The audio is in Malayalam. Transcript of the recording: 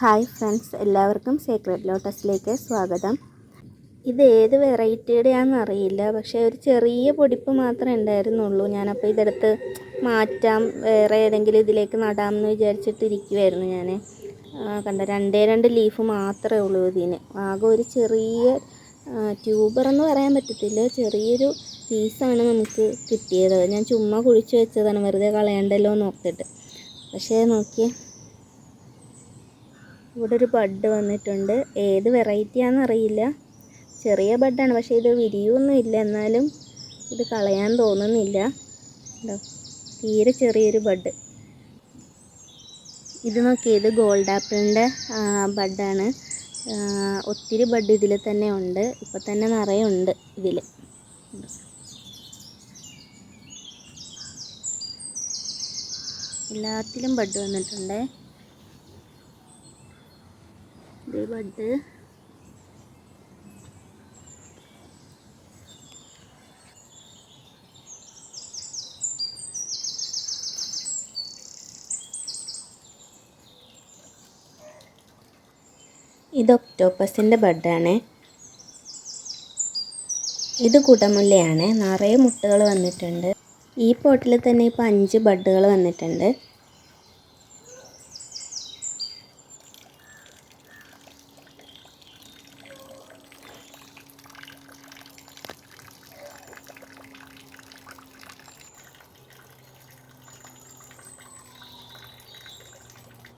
ഹായ് ഫ്രണ്ട്സ് എല്ലാവർക്കും സീക്രട്ട് ലോട്ടസിലേക്ക് സ്വാഗതം. ഇത് ഏത് വെറൈറ്റിയുടെയാണെന്ന് അറിയില്ല പക്ഷേ ഒരു ചെറിയ പൊടിപ്പ് മാത്രമേ ഉണ്ടായിരുന്നുള്ളൂ. ഞാനപ്പോൾ ഇതെടുത്ത് മാറ്റാം വേറെ ഏതെങ്കിലും ഇതിലേക്ക് നടാമെന്ന് വിചാരിച്ചിട്ടിരിക്കുമായിരുന്നു ഞാൻ കണ്ട രണ്ടേ രണ്ട് ലീഫ് മാത്രമേ ഉള്ളൂ ഇതിന്. ആകെ ഒരു ചെറിയ ട്യൂബർ എന്ന് പറയാൻ പറ്റത്തില്ല ചെറിയൊരു പീസാണ് നമുക്ക് കിട്ടിയത്. ഞാൻ ചുമ്മാ കുഴിച്ച് വെച്ചതാണ് വെറുതെ കളയണ്ടല്ലോ എന്ന് ഓർത്തിട്ട്. പക്ഷേ നോക്കിയേ ഇവിടെ ഒരു ബഡ് വന്നിട്ടുണ്ട്. ഏത് വെറൈറ്റിയാണെന്ന് അറിയില്ല. ചെറിയ ബഡാണ് പക്ഷേ ഇത് വിരിയൊന്നും ഇല്ല. എന്നാലും ഇത് കളയാൻ തോന്നുന്നില്ല. തീരെ ചെറിയൊരു ബഡ്. ഇത് നോക്കി ഇത് ഗോൾഡ് ആപ്പിളിന്റെ ബഡാണ്. ഒത്തിരി ബഡ് ഇതിൽ തന്നെ ഉണ്ട്. ഇപ്പോൾ തന്നെ നിറയെ ഉണ്ട് ഇതിൽ എല്ലാത്തിലും ബഡ് വന്നിട്ടുണ്ട്. ഇത് ബഡ് ഇത് ഒക്ടോപ്പസിന്റെ ബഡാണ് ഇത് കുടമുല്ലയാണ് നിറയെ മുട്ടകൾ വന്നിട്ടുണ്ട്. ഈ പോട്ടിൽ തന്നെ ഇപ്പോൾ അഞ്ച് ബഡുകൾ വന്നിട്ടുണ്ട്.